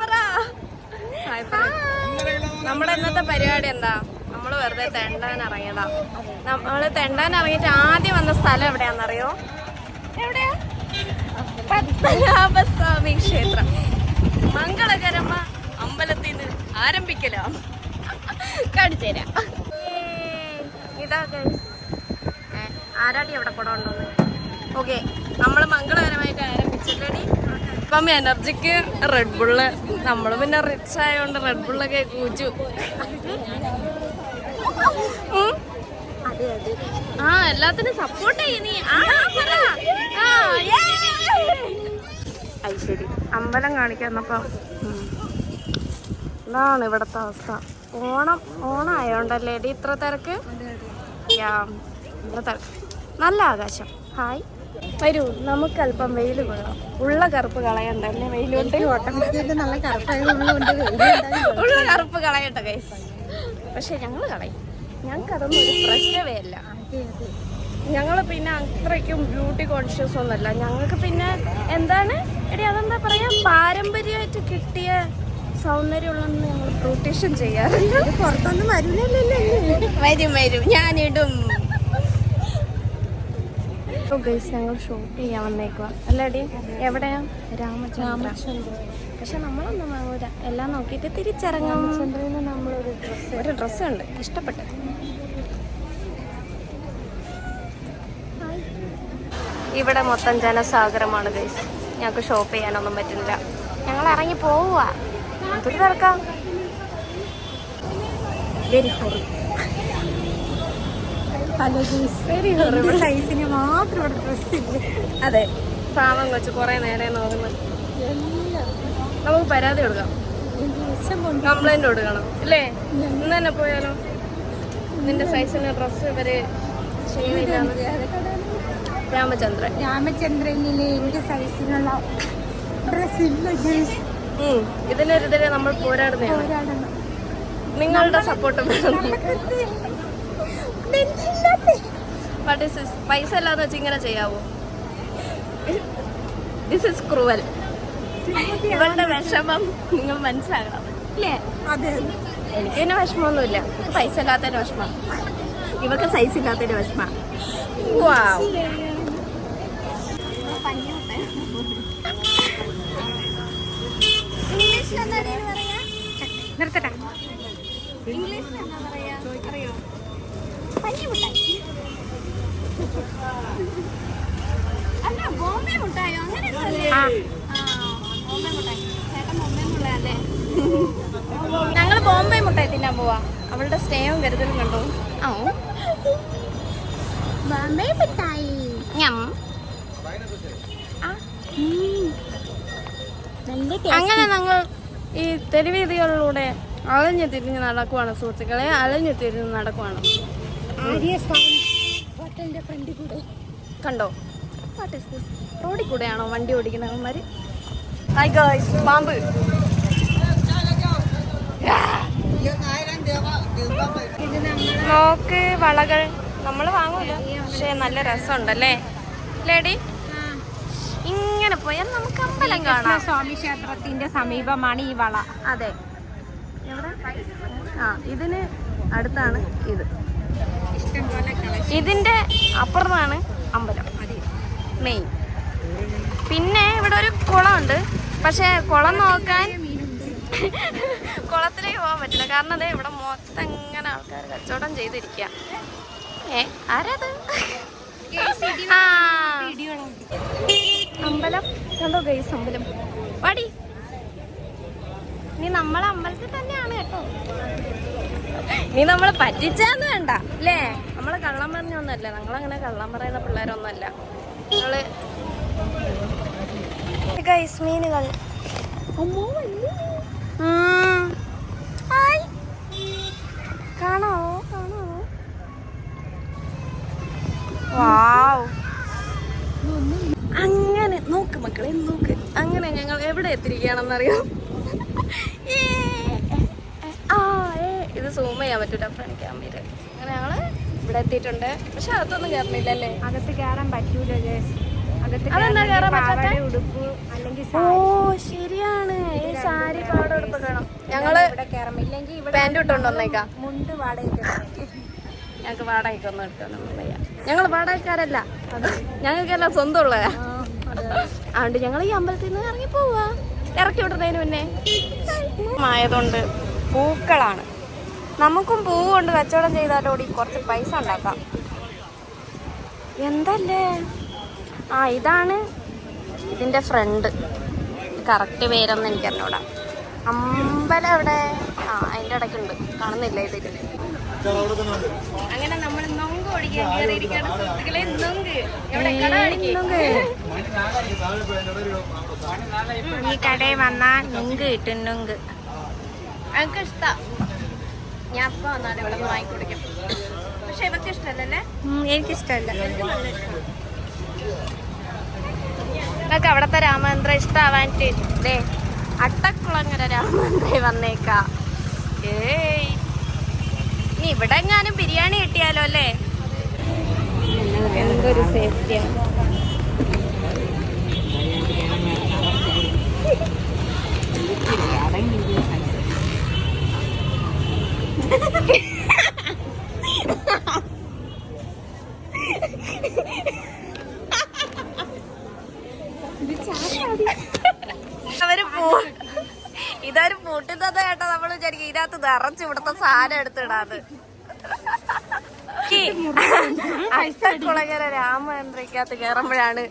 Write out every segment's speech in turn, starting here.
പറ. നമ്മുടെ ഇന്നത്തെ പരിപാടി എന്താ? നമ്മൾ വെറുതെ തെണ്ടാൻ ഇറങ്ങിയതാ. നമ്മൾ തെണ്ടാൻ ഇറങ്ങിയിട്ട് ആദ്യം വന്ന സ്ഥലം എവിടെയാണെന്നറിയോ? എവിടെയാ? പത്മനാഭസ്വാമി ക്ഷേത്രം. മംഗളകരമ അമ്പലത്തിൽ നിന്ന് ആരംഭിക്കലാം കാണിച്ചുതരാം ഇതാ ആരാടി അവിടെ എവിടെ കൊണ്ടുവന്നു ഓക്കെ നമ്മൾ മംഗളകരമായിട്ട് ആരംഭിച്ചില്ലടി. ഇപ്പം എനർജിക്ക് റെഡ് ബുള്ള് നമ്മൾ പിന്നെ റിച്ച് ആയതുകൊണ്ട് റെഡ് ബുള്ളൊക്കെ കൂച്ചു. ആ എല്ലാത്തിനും സപ്പോർട്ട് ചെയ്യ നീ. ആ പറ. ആ അത് ശരി. അമ്പലം കാണിക്കാൻ വന്നപ്പോ. ഇതാണ് ഇവിടത്തെ അവസ്ഥ. ഓണം ഓണം ആയോണ്ടല്ലേ? ഡി ഇത്ര തിരക്ക്? ഇത്ര തിരക്ക്. നല്ല ആകാശം. ഹായ്. വരൂ നമുക്ക് അല്പം വെയിൽ കൊള്ളാം. ഉള്ള കറുപ്പ് കളയണ്ട എന്നെ ഓട്ടോമാറ്റിക്കായിട്ട് നല്ല ഉള്ള കറുപ്പ് കളയണ്ട കൈസ് പക്ഷെ ഞങ്ങൾ കളയും. ഞങ്ങൾക്ക് അതൊന്നും ഒരു പ്രശ്നമേ അല്ല ഞങ്ങൾ പിന്നെ അത്രയ്ക്കും ബ്യൂട്ടി കോൺഷ്യസ് ഒന്നല്ല ഞങ്ങൾക്ക് പിന്നെ എന്താണ്? എടി അതെന്താ പറയാ? പാരമ്പര്യമായിട്ട് കിട്ടിയ സൗന്ദര്യമുള്ളതെന്ന് ഞങ്ങൾ ബ്യൂട്ടീഷ്യൻ ചെയ്യാറുണ്ട് പുറത്തൊന്നും വരില്ലല്ലോ വരും വരും. ഞാനിടും. ഗൈസ് ഞങ്ങൾ ഷോപ്പ് ചെയ്യാൻ വന്നേക്കുക അല്ലടി എവിടെയാ? രാമചന്ദ്ര. പക്ഷെ നമ്മളൊന്നും വാങ്ങൂല എല്ലാം നോക്കിയിട്ട് തിരിച്ചിറങ്ങും. നമ്മളൊരു ഡ്രസ്സ് ഒരു ഇഷ്ടപ്പെട്ടു. ഇവിടെ മൊത്തം ജനസാഗരമാണ് ഗൈസ്. ഞങ്ങൾക്ക് ഷോപ്പ് ചെയ്യാനൊന്നും പറ്റുന്നില്ല. ഞങ്ങൾ ഇറങ്ങി പോവുക എന്തൊരു തിരക്കാം. വെരി ഹോറി ജീസ് വെരി സൈസിന് മാത്രം ഇവിടെ ഇല്ല? അതെ. പാവം കൊച്ചു കുറെ നേരെ നോക്കുന്നത് നമുക്ക് പരാതി കൊടുക്കാം. കംപ്ലൈന്റ് കൊടുക്കണം. അല്ലേ ഇന്ന് തന്നെ പോയാലോ? നിന്റെ സൈസിന് ഡ്രസ്സ് ഇവർ ചെയ്യുന്നില്ല. രാമചന്ദ്രൻ. രാമചന്ദ്രനിലെ എന്റെ സൈസിനുള്ള ഡ്രസ് ഇല്ല ഇതിനെതിരെ നമ്മൾ പോരാടുന്നതാണ്. നിങ്ങളുടെ സപ്പോർട്ട് പൈസ അല്ലാന്ന് വെച്ച് ഇങ്ങനെ ചെയ്യാവോ? ദിസ് ഇസ് ക്രൂവൽ ഇവളുടെ വിഷമം നിങ്ങൾ മനസ്സിലാക്കണം. ഇല്ലേ? അതെ എനിക്ക് പിന്നെ വിഷമമൊന്നുമില്ല. എനിക്ക് പൈസ ഇല്ലാത്തതിന്റെ വിഷമം. ഇവക്ക് സൈസ് ഇല്ലാത്തതിന്റെ വിഷമം. നിർത്തട്ടെ. അല്ല ബോംബെ മുട്ടായോ? അങ്ങനെ ആ. ഞങ്ങൾ ബോംബെ മുട്ടായി. തിന്നാൻ പോവാ. അവളുടെ സ്നേഹവും കരുതലും കണ്ടോ? ആ ബോംബെ മുട്ടായി. ഞം. അങ്ങനെ ഞങ്ങൾ ഈ തെരുവീതികളിലൂടെ അലഞ്ഞു തിരിഞ്ഞ് നടക്കുവാണ് സുഹൃത്തുക്കളെ. അലഞ്ഞു തിരിഞ്ഞ് നടക്കുവാണ്. ഹോട്ടലിന്റെ ഫ്രണ്ടിൽ കൂടെ. കണ്ടോ? വാട്ട് ഇസ് ദിസ് റോഡിൽ കൂടെയാണോ വണ്ടി ഓടിക്കുന്നവന്മാര് ഹായ് ഗേൾസ് പാമ്പ്. നോക്ക് വളകൾ. നമ്മൾ വാങ്ങൂല. പക്ഷെ നല്ല രസമുണ്ടല്ലേ? ലേഡി? ഇങ്ങനെ പോയാൽ നമുക്ക് അമ്പലം കാണാം. സ്വാമി ക്ഷേത്രത്തിന്റെ സമീപമാണ് ഈ വള. അതെ. എവിടെ ആ ഇതിന് അടുത്താണ് ഇത്. ഇതിന്റെ അപ്പുറത്താണ് അമ്പലം. മെയിൻ. പിന്നെ ഇവിടെ ഒരു കുളമുണ്ട്. പക്ഷെ കുളം നോക്കാൻ കുളത്തിലേക്ക് പോകാൻ പറ്റില്ല. കാരണം അതെ ഇവിടെ മൊത്തം ഇങ്ങനെ ആൾക്കാർ കച്ചവടം ചെയ്തിരിക്കുക ഏ ആരത്? അമ്പലം. കണ്ടോ ഗൈസ് അമ്പലം? വാടി. നീ നമ്മളെ അമ്പലത്തിൽ തന്നെയാണ് കേട്ടോ. നീ നമ്മളെ പറ്റിച്ചാന്ന് വേണ്ട അല്ലേ? നമ്മളെ കള്ളം പറഞ്ഞൊന്നല്ല ഞങ്ങളങ്ങനെ കള്ളം പറയുന്ന പിള്ളേരൊന്നല്ല ഞങ്ങൾ ഗൈസ് മീനുകൾ. ഉം. ഫ്രണ്ട് ക്യാമറ അങ്ങനെ ഞങ്ങൾ ഇവിടെ എത്തിയിട്ടുണ്ട്. പക്ഷെ അകത്തൊന്നും കയറണില്ല അല്ലേ അകത്ത് കയറാൻ പറ്റൂല ജേസ് അകത്ത് അതെന്താ കയറാൻ പറ്റാത്ത? ഉടുപ്പ് അല്ലെങ്കിൽ ഓ ശരിയാണ്. ഈ സാരി പാട ഉടുപ്പ് വേണം. ഞങ്ങൾ പാന്റ് ഇട്ടോണ്ട് വന്നേക്കാം. മുണ്ട് വാടക ഞങ്ങൾക്ക് വാടകയ്ക്ക് ഒന്നും എടുക്കാനൊന്നും വയ്യ ഞങ്ങൾ വാടകക്കാരല്ല. ഞങ്ങൾക്കെല്ലാം സ്വന്തം ഉള്ളതാ അതുകൊണ്ട് ഞങ്ങൾ ഈ അമ്പലത്തിൽ നിന്ന് ഇറങ്ങി പോവാ ഇറക്കി വിടുന്നതിന് മുന്നേ. ആയതുകൊണ്ട് പൂക്കളാണ്. നമുക്കും പൂ കൊണ്ട് കച്ചവടം ചെയ്താലോടി കുറച്ച് പൈസ ഉണ്ടാക്കാം. എന്തല്ലേ? ആ ഇതാണ് ഇതിന്റെ ഫ്രണ്ട് കറക്റ്റ് പേരൊന്നും എനിക്കറിഞ്ഞൂടാ. അമ്പലം അവിടെ. ആ അതിന്റെ ഇടയ്ക്കുണ്ട്. കാണുന്നില്ല ഇതിൽ അങ്ങനെ നമ്മൾ നൊങ്ക് ഓടിക്കാൻ കയറിയിരിക്കുകയാണ് സുഹൃത്തുക്കളെ നൊങ്ക്. ഈ കടയിൽ വന്നാ നുങ്ക് കിട്ടും നുങ്ക്. എനിക്ക് ഇഷ്ടാ. ഞാൻ അപ്പൊ വന്നാലും ഇവിടെ നിന്ന് വാങ്ങിക്കൊടുക്കും. പക്ഷെ ഇവർക്ക് ഇഷ്ടമല്ലല്ലേ? എനിക്കിഷ്ടമല്ല. നിങ്ങൾക്ക് അവിടത്തെ രാമചന്ദ്ര ഇഷ്ടാവാനിട്ട് ദേ അട്ടക്കുളങ്ങര രാമചന്ദ്ര വന്നേക്കാ. ഏയ്. ഇനി ഇവിടെ എങ്ങാനും ബിരിയാണി കിട്ടിയാലോ അല്ലേ? എന്തൊരു സേഫ്റ്റിയാണ് അവർ ഇതൊരു പൂട്ടുന്നത് കേട്ടോ നമ്മൾ വിചാരിക്കും ഇതിനകത്ത് നിറച്ച് ഇവിടുത്തെ സാധനം എടുത്തിടാന്ന്. കുളങ്ങര അഷ്ടക്കുളങ്ങര രാമചന്ദ്രക്കകത്ത് കയറുമ്പോഴാണ്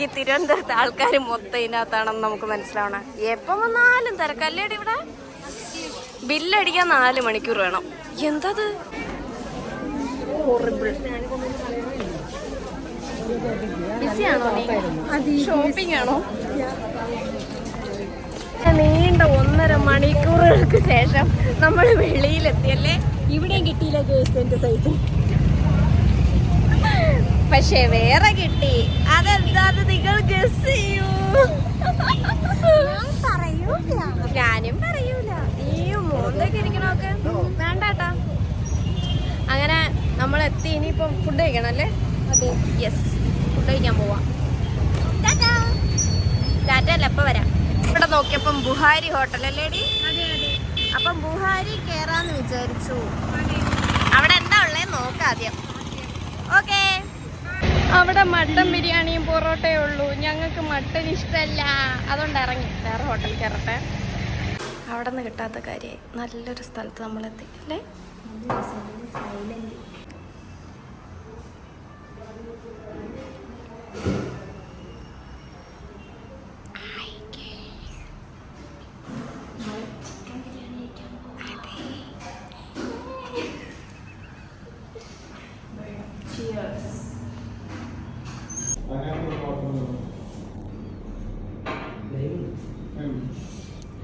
ഈ തിരുവനന്തപുരത്തെ ആൾക്കാർ മൊത്തം ഇതിനകത്താണെന്ന് നമുക്ക് മനസ്സിലാവണം. എപ്പം വന്നാലും തിരക്കല്ലേടി ഇവിടെ? ബില്ലടിക്കാൻ നാല് മണിക്കൂർ വേണം. എന്തത്? ബിസിയാണോ നീ? ഷോപ്പിംഗ് ആണോ നീണ്ട ഒന്നര മണിക്കൂറുകൾക്ക് ശേഷം നമ്മൾ വെളിയിലെത്തിയല്ലേ? ഇവിടെയും കിട്ടിയില്ല ഗേഴ്സിന്റെ സൈസ് പക്ഷെ വേറെ കിട്ടി. അതെന്താ നിങ്ങൾ ഗസ് ചെയ്യൂ. ഞാനും പറയൂല വേണ്ടാട്ടാ. അങ്ങനെ നമ്മൾ എത്തി ഇനിയിപ്പം ഫുഡ് കഴിക്കണം അല്ലേ? അതെ. യെസ് ഫുഡ് കഴിക്കാൻ പോവാം. ടാറ്റ. അല്ല എപ്പോ വരാം. ഇവിടെ നോക്കിയപ്പം ബുഹാരി ഹോട്ടൽ അല്ലേടി അതെ അപ്പം ബുഹാരി കേറാന്ന് വിചാരിച്ചു. അവിടെ എന്താ ഉള്ളേ നോക്കാം ആദ്യം. ഓക്കെ. അവിടെ മട്ടൻ ബിരിയാണിയും പൊറോട്ടയും ഉള്ളൂ. ഞങ്ങൾക്ക് മട്ടൻ ഇഷ്ടമല്ല അതുകൊണ്ട് ഇറങ്ങി. വേറെ ഹോട്ടലിൽ കയറട്ടെ. അവിടെ നിന്ന് കിട്ടാത്ത കാര്യമായി. നല്ലൊരു സ്ഥലത്ത് നമ്മളെത്തി അല്ലേ?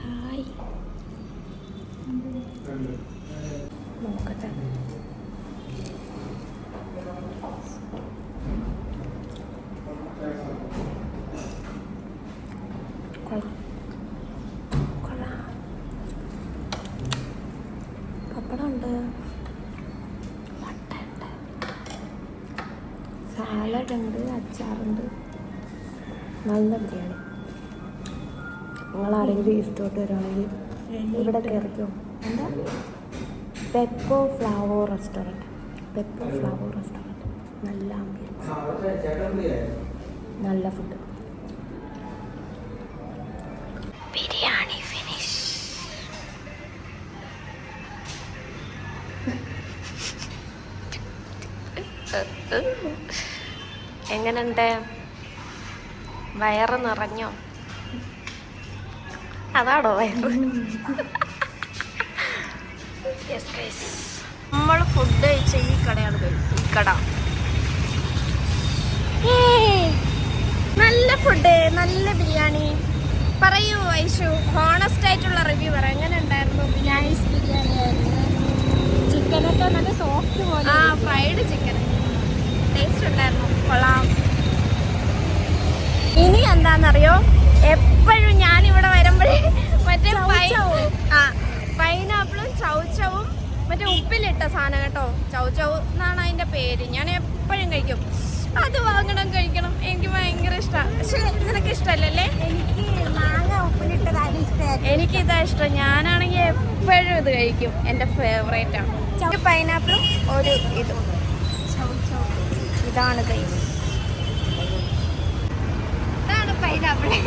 ഹായ് നോക്കട്ടെ കൊള്ളാം കൊള്ളാം പപ്പടമുണ്ട് മുട്ടയുണ്ട് ഉണ്ട് അച്ചാറുണ്ട്. നല്ല ബിരിയാണി. നിങ്ങൾ ആരെങ്കിലും ഇഷ്ടോട്ട് വരുവാണെങ്കിൽ ഇവിടെ കയറിക്കോ. എന്താ? Peppo Flavo restaurant Peppo Flavo restaurant നല്ല ആംബിയൻസ് നല്ല ഫുഡ് എങ്ങനുണ്ട് വയറ് നിറഞ്ഞോ? അതാണോ വയറ്? നമ്മൾ ഫുഡ് കഴിച്ച ഈ കടയാണ്. ഈ കട. നല്ല ഫുഡ് നല്ല ബിരിയാണി. പറയൂ ഐഷു. ഹോണസ്റ്റ് ആയിട്ടുള്ള റിവ്യൂ പറ. എങ്ങനെ ഉണ്ടായിരുന്നു ബിരിയാണി? ബിരിയാണി ആയിരുന്നു. ചിക്കനൊക്കെ നല്ല സോഫ്റ്റ് പോലെ ആ ഫ്രൈഡ് ചിക്കൻ ടേസ്റ്റ് ഉണ്ടായിരുന്നു. കൊള്ളാം. ഇനി എന്താണെന്നറിയോ എപ്പോഴും ഞാൻ ഇവിടെ വരുമ്പോഴേ മറ്റേ ആ പൈനാപ്പിളും ചൗച്ചവും മറ്റേ ഉപ്പിലിട്ട സാധനം കേട്ടോ. ചൗച്ചവ് എന്നാണ് അതിന്റെ പേര്. ഞാൻ എപ്പോഴും കഴിക്കും. അത് വാങ്ങണം കഴിക്കണം. എനിക്ക് ഭയങ്കര ഇഷ്ടമാണ് നിനക്ക് ഇഷ്ടമല്ലല്ലേ എനിക്ക് ഇതാ ഇഷ്ടം. ഞാനാണെങ്കിൽ എപ്പോഴും ഇത് കഴിക്കും. എന്റെ ഫേവറേറ്റ് ആണ്. പൈനാപ്പിളും ഒരു ഇതും. ഇതാണ് കഴിക്കുന്നത്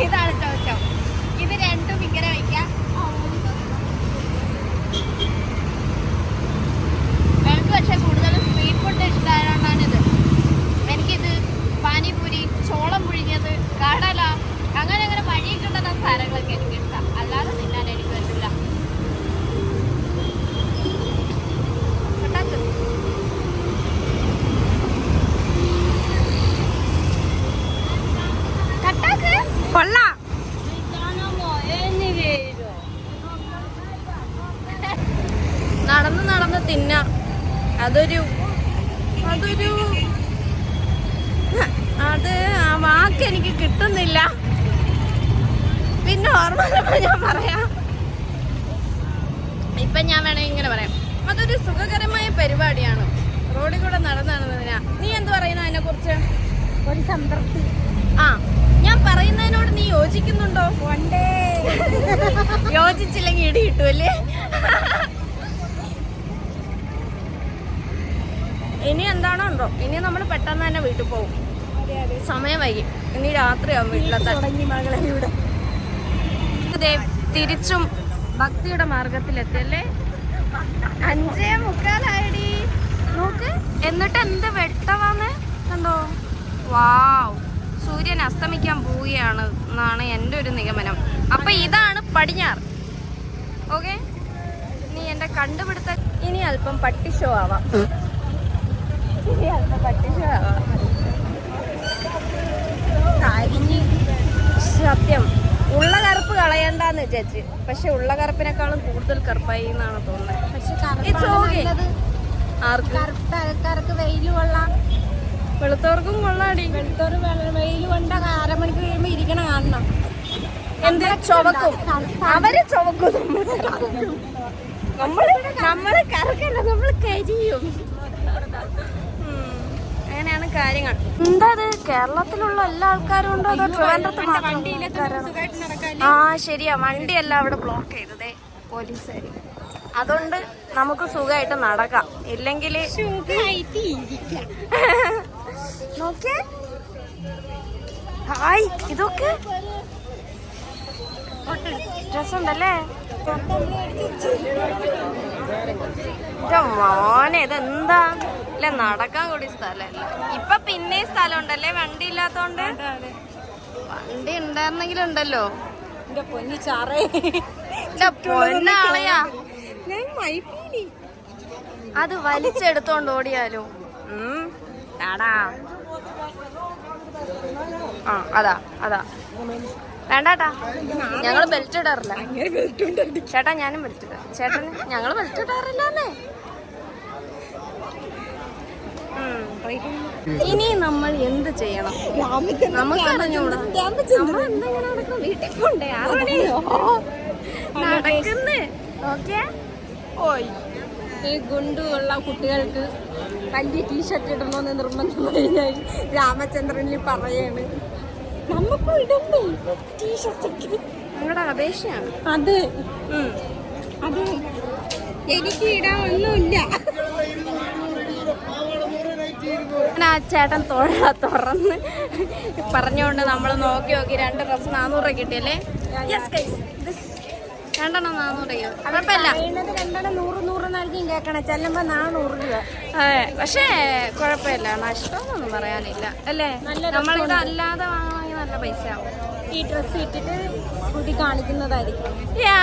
ഇതാണ് ചൗച്ചൗ ഇത് രണ്ടും ഇങ്ങനെ വയ്ക്കാം. എനിക്ക് പക്ഷെ കൂടുതലും സ്ട്രീറ്റ് ഫുഡ് ഇഷ്ടമായതുകൊണ്ടാണിത് പാനിപൂരി ചോളം പുഴുങ്ങിയത് കടല അങ്ങനെ അങ്ങനെ വഴി കിട്ടുന്ന സാധനങ്ങളൊക്കെ എനിക്ക് ഇഷ്ടം അല്ലാതെ തിന്നാൻ എനിക്ക് പറ്റില്ല കട്ടാക്ക്. കട്ടാക്ക്. കൊള്ളാം നടന്ന് നടന്ന് തിന്നാം അതൊരു അതൊരു അത് ആ വാക്ക് എനിക്ക് കിട്ടുന്നില്ല പിന്നെ ഓർമ്മ ഞാൻ പറയാം. ഇപ്പൊ ഞാൻ വേണമെങ്കിൽ ഇങ്ങനെ പറയാം. അതൊരു സുഖകരമായ പരിപാടിയാണ്. റോഡിൽ കൂടെ നടന്ന് നടന്നതിനാ നീ എന്ത് പറയുന്നു അതിനെ കുറിച്ച് ഒരു സംതൃപ്തി. ആ ഞാൻ പറയുന്നതിനോട് നീ യോജിക്കുന്നുണ്ടോ? വണ്ടേ യോജിച്ചില്ലെങ്കിൽ ഇടി കിട്ടുമല്ലേ ഇനി എന്താണോ ഉണ്ടോ ഇനി നമ്മൾ പെട്ടെന്ന് തന്നെ വീട്ടിൽ പോകും സമയം വൈകി. ഇനി രാത്രിയാവും വീട്ടിലെത്താൻ. തിരിച്ചും ഭക്തിയുടെ മാർഗത്തിലെത്തിയല്ലേ? അഞ്ചേ മുക്കാലായടി. നോക്ക് എന്നിട്ട് എന്ത് വെട്ടവാന്ന് കണ്ടോ? വാവ്. സൂര്യൻ അസ്തമിക്കാൻ പോവുകയാണ് എന്നാണ് എന്റെ ഒരു നിഗമനം. അപ്പൊ ഇതാണ് പടിഞ്ഞാർ. ഓക്കെ? നീ എന്റെ കണ്ടുപിടുത്ത ഇനി അല്പം പട്ടിഷോ ആവാം. ഇനി അല്പം പട്ടിഷോ ആവാം കരിഞ്ഞ് സത്യം ഉള്ള കറുപ്പ് കളയണ്ടെന്ന് വിചാരിച്ച്. പക്ഷെ ഉള്ള കറുപ്പിനെക്കാളും കൂടുതൽ കറുപ്പായി എന്നാണ് തോന്നുന്നത് ആൾക്കാർക്ക് വെയിൽ കൊള്ളാം. വെളുത്തവർക്കും കൊള്ളാടി. വെളുത്തൊരു വെയിൽ കൊണ്ട അരമണിക്കൂർ കഴിയുമ്പോ ഇരിക്കണ കാണണം. എന്ത് ചുവക്കും? അവർ ചുവക്കും നമ്മൾ. നമ്മൾ കറക്കല്ല നമ്മൾ കരിയും. കാര്യങ്ങൾ. എന്താ അത് കേരളത്തിലുള്ള എല്ലാ ആൾക്കാരും ഉണ്ടോ അതോ ട്രിവാൻഡ്രത്ത്? ആ ശരിയാ. വണ്ടി വണ്ടിയല്ല അവിടെ ബ്ലോക്ക് ചെയ്തതേ. പോലീസുകാർ അതുകൊണ്ട് നമുക്ക് സുഖമായിട്ട് നടക്കാം. ഇല്ലെങ്കിൽ നോക്കിയേ. ഹായ് ഇതൊക്കെ? രസമുണ്ടല്ലേ? മോനെ ഇതെന്താ? അല്ല നടക്കാൻ കൂടി സ്ഥലമല്ല. ഇപ്പൊ പിന്നെ സ്ഥലം ഉണ്ടല്ലേ വണ്ടി ഇല്ലാത്തോണ്ട്? വണ്ടി ഉണ്ടായിരുന്നെങ്കിലും ഉണ്ടല്ലോ എന്റെ പൊന്നി ചാറേ. എന്റെ പൊന്നാളയാ. അത് വലിച്ചെടുത്തോണ്ട് ഓടിയാലോ. ടാടാ. ആ അതാ അതാ. വേണ്ടാട്ടാ. ഞങ്ങൾ ബെൽറ്റ് ഇടാറില്ല. ചേട്ടാ ഞാനും ബെൽറ്റ് ഇടാം. ചേട്ടന് ഞങ്ങൾ ബെൽറ്റ് ഇടാറില്ലേ ഇനി നമ്മൾ എന്ത് ചെയ്യണം? നമുക്ക് അറിഞ്ഞൂടാ നമ്മൾ എന്തെങ്കിലും നടക്കണം? വീട്ടിൽ പോണ്ടേ? നടക്കുന്നേ. ഓക്കെ? ഓയ്. ഈ ഗുണ്ടുള്ള കുട്ടികൾക്ക് വലിയ ടീഷർട്ട് ഇടണമെന്ന് നിർബന്ധം കഴിഞ്ഞാൽ രാമചന്ദ്രനിൽ പറയാണ്. നമുക്കും ഇടണ്ടേ? ടീഷർട്ടൊക്കെ ഞങ്ങളുടെ അപേക്ഷയാണ് അത്. അതെ അത്. എനിക്ക് ഇടാൻ ഒന്നുമില്ല. അങ്ങനെ ആ ചേട്ടൻ തൊഴ തുറന്ന് പറഞ്ഞുകൊണ്ട് നമ്മൾ നോക്കി നോക്കി രണ്ട് ഡ്രസ് നാനൂറ് രൂപ കിട്ടിയല്ലേ? രണ്ടെണ്ണം നാനൂറ് രൂപയോ? കുഴപ്പമില്ല. രണ്ടെണ്ണം നൂറ് നൂറ് നൽകിയും കേൾക്കണം. ചെല്ലുമ്പോ നാനൂറ് രൂപ. അതെ പക്ഷേ കുഴപ്പമില്ല. നഷ്ടമൊന്നും പറയാനില്ല. അല്ലേ? നമ്മളിത് അല്ലാതെ വാങ്ങണമെങ്കിൽ നല്ല പൈസ ആവും ഈ ഡ്രസ്സ് ഇട്ടിട്ട് കുതി കാണിക്കുന്നതായിരിക്കും. യാ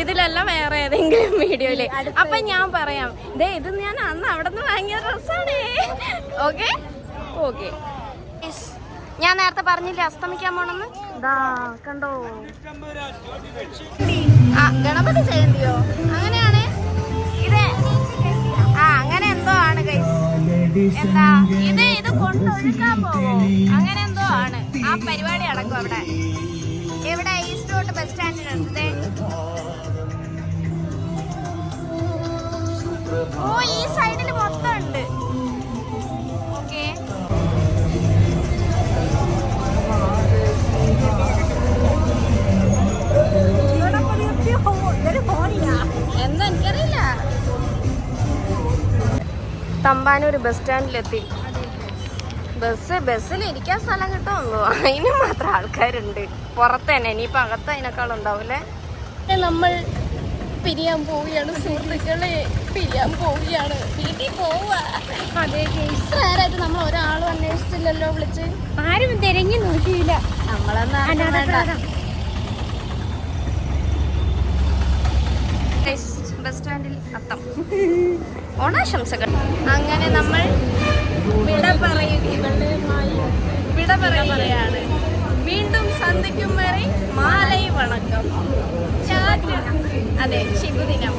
ഇതിലല്ല വേറെ ഏതെങ്കിലും വീഡിയോയിൽ. അപ്പൊ ഞാൻ പറയാം. ദേ ഇത് ഞാൻ അന്ന് അവിടെ നിന്ന് വാങ്ങിയ ഡ്രസ്സാണ് ഓക്കെ? ഓക്കെ. ഞാൻ നേരത്തെ പറഞ്ഞില്ലേ അസ്തമിക്കാൻ പോണെന്ന്? കണ്ടോ? ആ ഗണപതി ജയന്തിയോ? അങ്ങനെയാണ്? ഇത്. ആ അങ്ങനെ എന്തോ ആണ് ഗൈസ് എന്താ? ഇത് ഇത് കൊണ്ടൊഴുക്കാൻ പോവോ? അങ്ങനെ എന്തോ ആണ്. ആ പരിപാടി നടക്കും അവിടെ. എവിടെ? ഈസ്റ്റ് റോഡ് ബസ് സ്റ്റാൻഡിനടുത്ത് ഓ ഈ സൈഡിൽ മൊത്തം ഉണ്ട്. തമ്പാനൂർ ബസ് സ്റ്റാൻഡിലെത്തി. ബസ് ബസ്സിൽ ഇരിക്കാൻ സ്ഥലം കിട്ടുമെന്നോ? അതിന് മാത്രം ആൾക്കാരുണ്ട്. പുറത്ത് തന്നെ ഇനിയിപ്പോൾ അകത്ത് അതിനേക്കാൾ ഉണ്ടാവില്ലേ? നമ്മൾ പിരിയാൻ പോവുകയാണ്. സുഹൃത്തുക്കളെ പിരിയാൻ പോവുകയാണ്. വീട്ടിൽ പോവുക. അതെ നേരമായിട്ട് നമ്മൾ ഒരാളും അന്വേഷിച്ചില്ലല്ലോ വിളിച്ച്. ആരും തിരഞ്ഞു നോക്കിയില്ല. നമ്മളെന്നാ ബസ് സ്റ്റാൻഡിൽ അത്തം. ഓണാശംസകൾ. അങ്ങനെ നമ്മൾ വിട വിട പറയുകയാണ്. വീണ്ടും സന്ധിക്കും വരെ മാലൈ വണക്കം. അതെ ശിവദിനം.